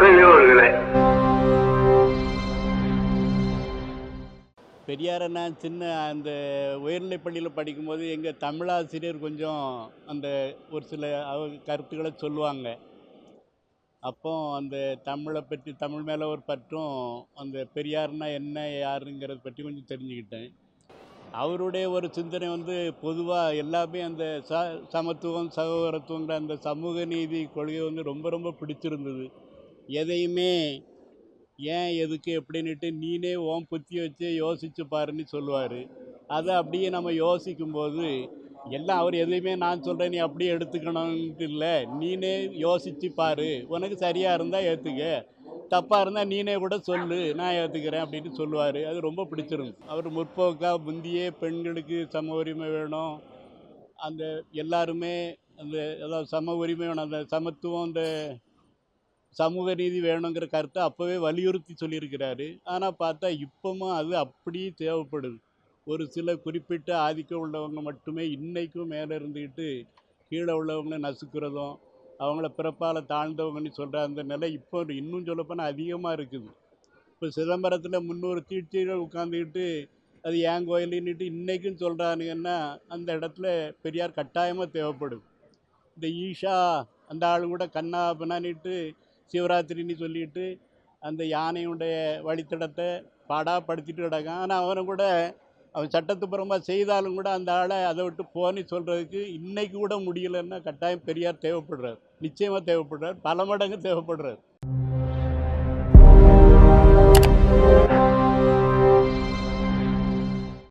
பெரியோர்களே. பெரியார் அண்ணா சின்ன அந்த உயர்நிலைப் பள்ளியில் படிக்கும்போது எங்கள் தமிழாசிரியர் கொஞ்சம் அந்த ஒரு சில கருத்துக்களை சொல்லுவாங்க. அப்போ அந்த தமிழை பற்றி தமிழ் மேலே ஒரு பற்றும் அந்த பெரியார்னா என்ன யாருங்கிறத பற்றி கொஞ்சம் தெரிஞ்சுக்கிட்டேன். அவருடைய ஒரு சிந்தனை வந்து பொதுவாக எல்லாமே அந்த ச சமத்துவம் சகோதரத்துவங்கிற அந்த சமூக நீதி கொள்கை வந்து ரொம்ப ரொம்ப பிடிச்சிருந்தது. எதையுமே ஏன் எதுக்கு எப்படின்னுட்டு நீனே ஓம் புத்தி வச்சு யோசிச்சு பாருன்னு சொல்லுவார். அதை அப்படியே நம்ம யோசிக்கும்போது எல்லாம் அவர் எதையுமே நான் சொல்கிறேன் நீ அப்படியே எடுத்துக்கணும்ட்டு இல்லை நீனே யோசிச்சு பாரு. உனக்கு சரியாக இருந்தால் ஏற்றுக்க தப்பாக இருந்தால் நீனே கூட சொல்லு நான் ஏற்றுக்கிறேன் அப்படின்னு சொல்லுவார். அது ரொம்ப பிடிச்சிருந்து அவர் முற்போக்காக முந்தியே பெண்களுக்கு சம உரிமை வேணும். அந்த எல்லாருமே அந்த அதாவது சம உரிமை வேணும். அந்த சமத்துவம் அந்த சமூக நீதி வேணுங்கிற கருத்தை அப்போவே வலியுறுத்தி சொல்லியிருக்கிறாரு. ஆனால் பார்த்தா இப்போவும் அது அப்படியே தேவைப்படுது. ஒரு சில குறிப்பிட்ட ஆதிக்கம் உள்ளவங்க மட்டுமே இன்றைக்கும் மேலே இருந்துக்கிட்டு கீழே உள்ளவங்களை நசுக்கிறதும் அவங்கள பிறப்பால் தாழ்ந்தவங்கன்னு சொல்கிற அந்த நிலை இப்போ இன்னும் சொல்லப்போனால் அதிகமாக இருக்குது. இப்போ சிதம்பரத்தில் முந்நூறு தீட்சிகள் உட்காந்துக்கிட்டு அது ஏன் கோயிலுன்னுட்டு இன்றைக்கும் சொல்கிறானுங்கன்னா அந்த இடத்துல பெரியார் கட்டாயமாக தேவைப்படும் இந்த ஈஷா அந்த ஆள் கூட கண்ணா பின்னானிட்டு சிவராத்திரின்னு சொல்லிட்டு அந்த யானையுடைய வழித்தடத்தை பாடாப்படுத்திட்டு கிடக்கான். ஆனால் அவனை கூட அவன் சட்டத்துப்புறமாக செய்தாலும் கூட அந்த ஆளை அதை விட்டு போன்னு சொல்கிறதுக்கு இன்றைக்கு கூட முடியலைன்னா கட்டாயம் பெரியார் தேவைப்படுறார். நிச்சயமாக தேவைப்படுறார். பல மடங்கு தேவைப்படுறார்.